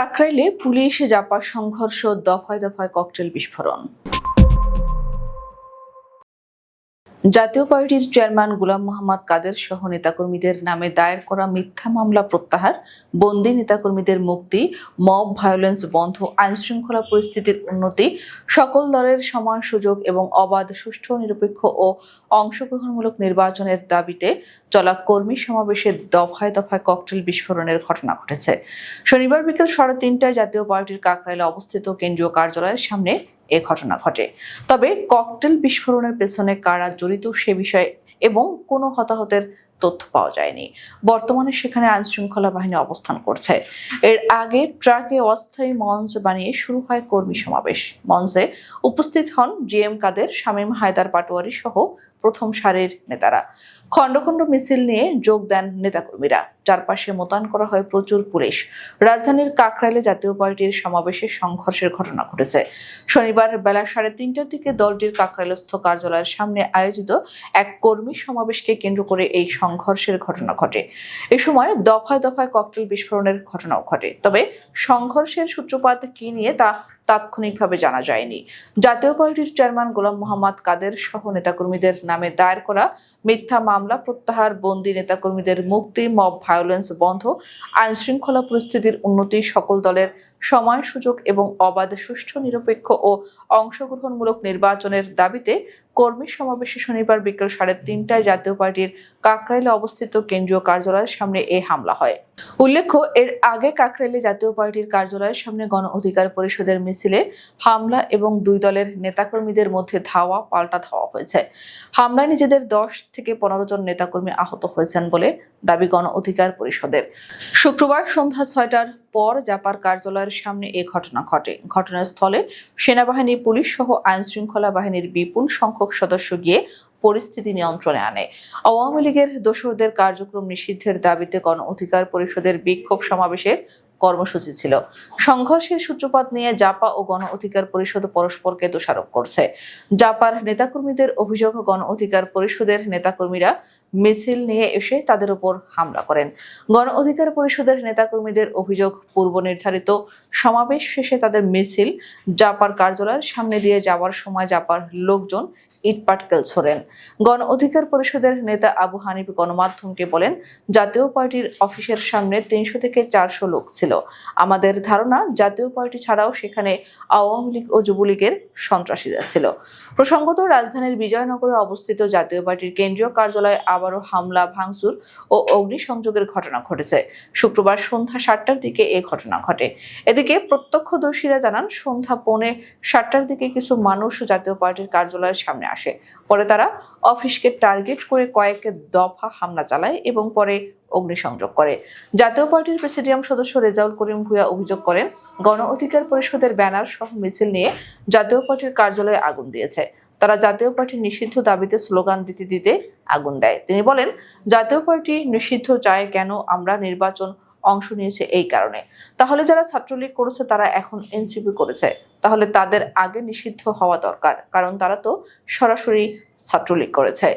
কাকরাইলে police জাপার সংঘর্ষ দফায় দফায় ককটেল বিস্ফোরণ। জাতীয় পার্টির চেয়ারম্যান গুলাম মোহাম্মদ কাদের সহ নেতাকর্মীদের নামে দায়ের করা মিথ্যা মামলা প্রত্যাহার, বন্দি নেতাকর্মীদের মুক্তি, মব ভায়োলেন্স বন্ধ আইন শৃঙ্খলা পরিস্থিতির উন্নতি, সকল দলের সমান সুযোগ এবং অবাধ, সুষ্ঠু, নিরপেক্ষ ও অংশগ্রহণমূলক নির্বাচনের দাবিতে চলা কর্মী সমাবেশে দফায় দফায় ককটেল বিস্ফোরণের ঘটনা ঘটেছে। শনিবার বিকেল সাড়ে তিনটায় জাতীয় পার্টির কাকরাইলে অবস্থিত কেন্দ্রীয় কার্যালয়ের সামনে এ ঘটনা ঘটে। তবে ককটেল বিস্ফোরণের পেছনে কারা জড়িত সে বিষয়ে এবং কোনো হতাহতের তথ্য পাওয়া যায়নি। বর্তমানে সেখানে আইন শৃঙ্খলা বাহিনী অবস্থান করছে। এর আগে ট্রাকে অস্থায়ী মঞ্চ বানিয়ে শুরু হয় কর্মী সমাবেশ। মঞ্চে উপস্থিত হন জিএম কাদের, শামীম হায়দার পাটোয়ারি সহ প্রথম সারির নেতারা। খণ্ড খণ্ড মিছিল নিয়ে যোগ দেন নেতাকর্মীরা। চারপাশে মোতায়েন করা হয় প্রচুর পুলিশ। রাজধানীর কাকরাইলে জাতীয় পার্টির সমাবেশে সংঘর্ষের ঘটনা ঘটেছে। শনিবার বেলা সাড়ে তিনটার দিকে দলটির কাকরাইলস্থ কার্যালয়ের সামনে আয়োজিত এক কর্মী সমাবেশকে কেন্দ্র করে এই সংঘর্ষের ঘটনা ঘটে। এ সময় দফায় দফায় ককটেল বিস্ফোরণের ঘটনাও ঘটে। তবে সংঘর্ষের সূত্রপাত কি নিয়ে তা তাৎক্ষণিকভাবে জানা যায়নি। জাতীয় পার্টির চেয়ারম্যান গোলাম মোহাম্মদ কাদের সহ নেতাকর্মীদের নামে দায়ের করা মিথ্যা মামলা প্রত্যাহার বন্দি নেতাকর্মীদের মুক্তি, মব ভায়োলেন্স বন্ধ আইন শৃঙ্খলা পরিস্থিতির উন্নতি, সকল দলের সময় সুযোগ এবং অবাধ, সুষ্ঠু, নিরপেক্ষ ও অংশগ্রহণমূলক নির্বাচনের দাবিতে কর্মী সমাবেশে শনিবার বিকেল সাড়ে তিনটায় জাতীয় পার্টির কাকরাইলে অবস্থিত কেন্দ্রীয় কার্যালয়ের সামনে এ হামলা হয়। উল্লেখ্য, এর আগে কাকরাইলে জাতীয় পার্টির কার্যালয়ের সামনে গণ অধিকার পরিষদের মিছিলে হামলা এবং দুই দলের নেতাকর্মীদের মধ্যে ধাওয়া, পাল্টা ধাওয়া হয়েছে। হামলায় নিজেদের দশ থেকে পনেরো জন নেতাকর্মী আহত হয়েছেন বলে দাবি গণ অধিকার পরিষদের। শুক্রবার সন্ধ্যা ছয়টার পর জাপার কার্যালয়ের সামনে এ ঘটনা ঘটে। ঘটনাস্থলে সেনাবাহিনী, পুলিশ সহ আইন শৃঙ্খলা বাহিনীর বিপুল সংখ্যক সদস্য গিয়ে পরিস্থিতি নিয়ন্ত্রণে আনে। আওয়ামী লীগের দোসরদের কার্যক্রম নিষিদ্ধের দাবিতে গণ অধিকার পরিষদের বিক্ষোভ সমাবেশের কর্মসূচি ছিল। সংঘর্ষের সূত্রপাত নিয়ে জাপা ও গণ অধিকার পরিষদ পরস্পরকে দোষারোপ করছে। জাপার নেতাকর্মীদের অভিযোগ, গণ অধিকার পরিষদের নেতাকর্মীরা মিছিল নিয়ে এসে তাদের উপর হামলা করেন। গণ অধিকার পরিষদের নেতাকর্মীদের অভিযোগ, পূর্ব নির্ধারিত সমাবেশ শেষে তাদের মিছিল জাপার কার্যালয়ের সামনে দিয়ে যাওয়ার সময় জাপার লোকজন ইটপাটকেল ছোড়েন। গণ অধিকার পরিষদের নেতা আবু হানিফ গণমাধ্যমকে বলেন, জাতীয় পার্টির অফিসের সামনে তিনশো থেকে চারশো লোক ছিল। আমাদের ধারণা, জাতীয় পার্টি ছাড়াও সেখানে আওয়ামী লীগ ও যুবলীগের সন্ত্রাসীরা ছিল। প্রসঙ্গত, রাজধানীর বিজয়নগরে অবস্থিত জাতীয় পার্টির কেন্দ্রীয় কার্যালয়ে আবারও হামলা, ভাঙচুর ও অগ্নিসংযোগের ঘটনা ঘটেছে। শুক্রবার সন্ধ্যা সাতটার দিকে এ ঘটনা ঘটে। এদিকে প্রত্যক্ষদর্শীরা জানান, সন্ধ্যা পৌনে সাতটার দিকে কিছু মানুষ জাতীয় পার্টির কার্যালয়ের সামনে আসে। পরে তারা অফিসকে টার্গেট করে কয়েক দফা হামলা চালায় এবং পরে অগ্নিসংযোগ করে। জাতীয় পার্টির প্রেসিডিয়াম সদস্য রেজাউল করিম ভুয়া অভিযোগ করেন, গণ অধিকার পরিষদের ব্যানার সহ মিছিল নিয়ে জাতীয় পার্টির কার্যালয়ে আগুন দিয়েছে। তারা জাতীয় পার্টির নিষিদ্ধ দাবিতে স্লোগান দিতে দিতে আগুন দেয়। তিনি বলেন, জাতীয় পার্টি নিষিদ্ধ চায় কেন আমরা নির্বাচন অংশ নিয়েছে এই কারণে। তাহলে যারা ছাত্রলীগ করেছে তারা এখন এনসিপি করেছে। তাহলে তাদের আগে নিষিদ্ধ হওয়া দরকার কারণ তারা তো সরাসরি ছাত্রলীগ করেছে।